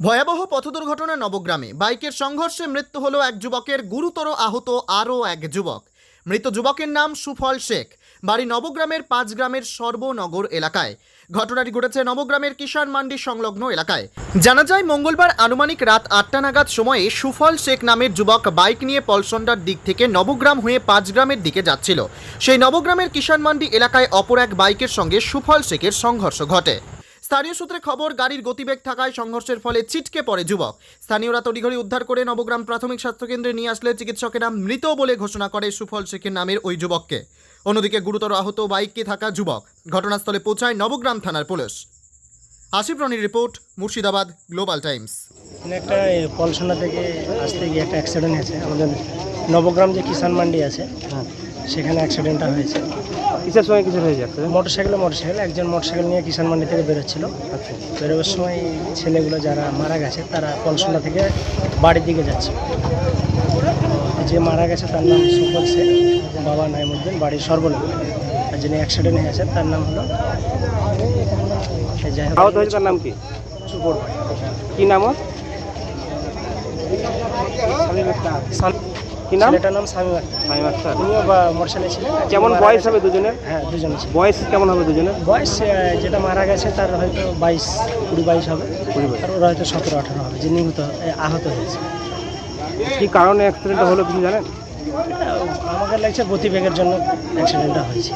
ভয়াবহ পথ দুর্ঘটনা নবগ্রামে বাইকের সংঘর্ষে মৃত্যু হলো এক যুবকের গুরুতর আহত আরও এক যুবক। মৃত যুবকের নাম সুফল শেখ। বাড়ি নবগ্রামের পাঁচ গ্রামের সর্বনগর এলাকায়। ঘটনাটি ঘটেছে নবগ্রামের কিষাণ মান্ডি সংলগ্ন এলাকায়। জানা যায়, মঙ্গলবার আনুমানিক রাত আটটা নাগাদ সময়ে সুফল শেখ নামের যুবক বাইক নিয়ে পলসন্ডার দিক থেকে নবগ্রাম হয়ে পাঁচ গ্রামের দিকে যাচ্ছিল। সেই নবগ্রামের কিষাণ মান্ডি এলাকায় অপর এক বাইকের সঙ্গে সুফল শেখের সংঘর্ষ ঘটে। স্থানীয় সূত্রে খবর গাড়ির গতিবেগ থাকায় সংঘর্ষের ফলে ছিটকে পড়ে যুবক। স্থানীয়রা তড়িঘড়ি উদ্ধার করে নবগ্রাম প্রাথমিক স্বাস্থ্যকেন্দ্রে নিয়ে আসলে চিকিৎসকেরা মৃত বলে ঘোষণা করে সুফল শেখের নামের ওই যুবককে। অন্যদিকে গুরুতর আহত বাইকে থাকা যুবক ঘটনাস্থলে পৌঁছায় নবগ্রাম থানার পুলিশ। আসিফ রনির রিপোর্ট মুর্শিদাবাদ গ্লোবাল টাইমস। একটা পলসোনা থেকে আসতে গিয়ে একটা অ্যাক্সিডেন্ট হয়েছে। আমাদের নবগ্রাম যে কিষান মান্ডি আছে সেখানে অ্যাক্সিডেন্টটা হয়েছে। কিসের সঙ্গে কিসের হয়ে যাচ্ছে মোটরসাইকেলে মোটরসাইকেল একজন মোটরসাইকেল নিয়ে কিষান মান্ডি থেকে বেরোচ্ছিল। আচ্ছা। বেরোবার সময় ছেলেগুলো যারা মারা গেছে তারা পলসোনা থেকে বাড়ির দিকে যাচ্ছে। যে মারা গেছে তার নাম সুফল শেখ বাবা নাইমুদ্দিন বাড়ির সর্বনাম। আর যিনি অ্যাক্সিডেন্ট হয়েছে তার নাম হলো যাই হোক। হয়েছে তার নাম কি? সুপর কি নাম ওর? কি নাম? ছেলেটার নাম সামিম আক্তার। সামিম আক্তার। উনিও মোটরসাইকেলে ছিলেন কেমন বয়স হবে দুজনের? হ্যাঁ দুজনে বয়স কেমন হবে দুজনের? বয়স যেটা মারা গেছে তার হয়তো বাইশ কুড়ি বাইশ হবে। কুড়ি বাইশ। আর ওরা হয়তো সতেরো আঠারো হবে যে নিহত আহত হয়েছে। কি কারণে অ্যাক্সিডেন্টটা হলো কিছু জানেন? আমাকে লাগছে গতিবেগের জন্য অ্যাক্সিডেন্টটা হয়েছে।